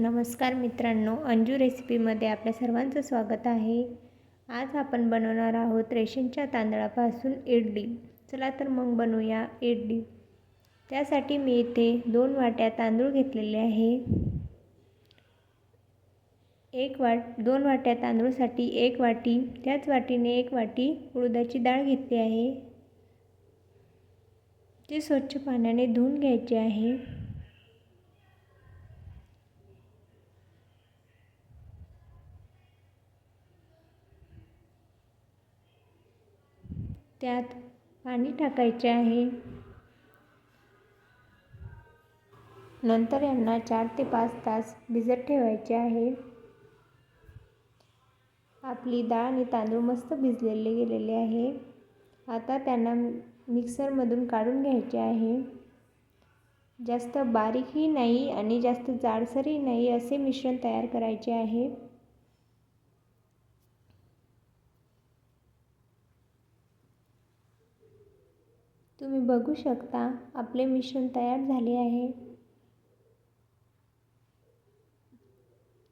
नमस्कार मित्रांनो अंजू रेसिपीमध्ये आपल्या सर्वांचं स्वागत आहे. आज आपण बनवणार आहोत रेशनच्या तांदळापासून इडली. चला तर मग बनवूया इडली. त्यासाठी मी इथे दोन वाट्या तांदूळ घेतलेले आहे. एक वाट दोन वाट्या तांदूळसाठी एक वाटी त्याच वाटीने एक वाटी उडदाची डाळ घेतली आहे. ती स्वच्छ पाण्याने धुवून घ्यायची आहे. त्यात पाणी टाकायचे आहे. नंतर यांना चार ते पाच तास भिजत ठेवायचे आहे. आपली डाळ आणि तांदूळ मस्त भिजलेले गेलेले आहे. आता त्यांना मिक्सरमधून काढून घ्यायचे आहे. जास्त बारीकही नाही आणि जास्त जाडसरही नाही असे मिश्रण तयार करायचे आहे. तुम्ही बघू शकता आपले मिश्रण तयार झाले आहे.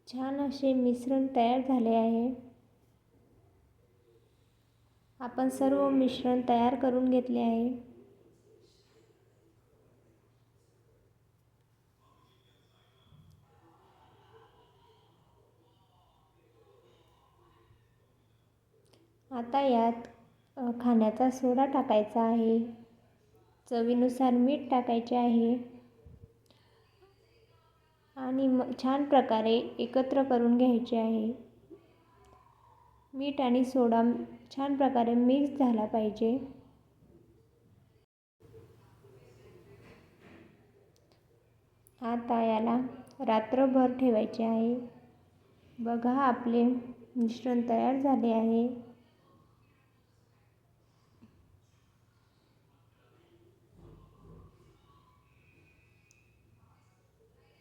छान असे मिश्रण तयार झाले आहे. आपण सर्व मिश्रण तयार करून घेतले आहे. आता यात खाण्याचा सोडा टाकायचा आहे. चवीनुसार मीठ टाकायचे आहे. आणि म छान प्रकारे एकत्र करून घ्यायचे आहे. मीठ आणि सोडा छान प्रकारे मिक्स झाला पाहिजे. आता याला रात्रभर ठेवायचे आहे. बघा आपले मिश्रण तयार झाले आहे.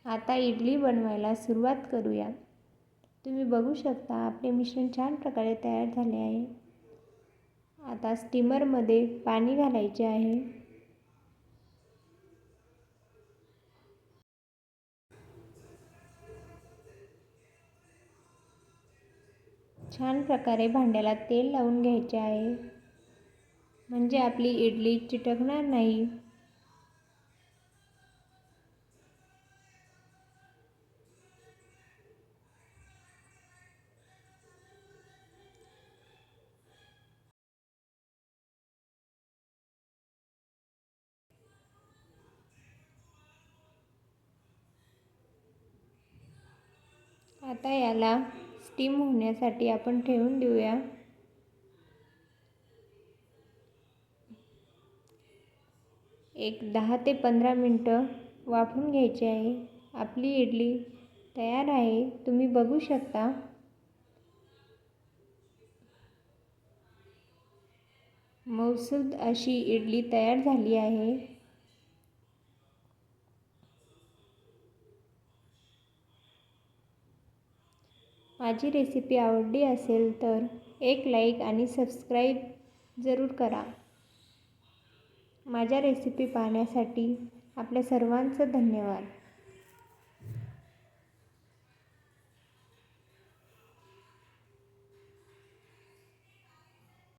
आता इडली बनवायला सुरुवात करूया. तुम्ही बघू शकता आपले मिश्रण छान प्रकारे तयार झाले आहे. आता स्टीमरमध्ये पाणी घालायचे आहे. छान प्रकारे भांड्याला तेल लावून घ्यायचे आहे. म्हणजे आपली इडली चिटकणार नाही. आता याला स्टीम होण्यासाठी आपण ठेवून देऊया. एक दहा ते पंधरा मिनटं वाफून घ्यायचे आहे. आपली इडली तयार आहे. तुम्ही बघू शकता. मौसूद अशी इडली तयार झाली आहे. माझी रेसिपी आवडली असेल तर एक लाईक आणि सबस्क्राईब जरूर करा. माझ्या रेसिपी पाहण्यासाठी आपल्या सर्वांचं धन्यवाद.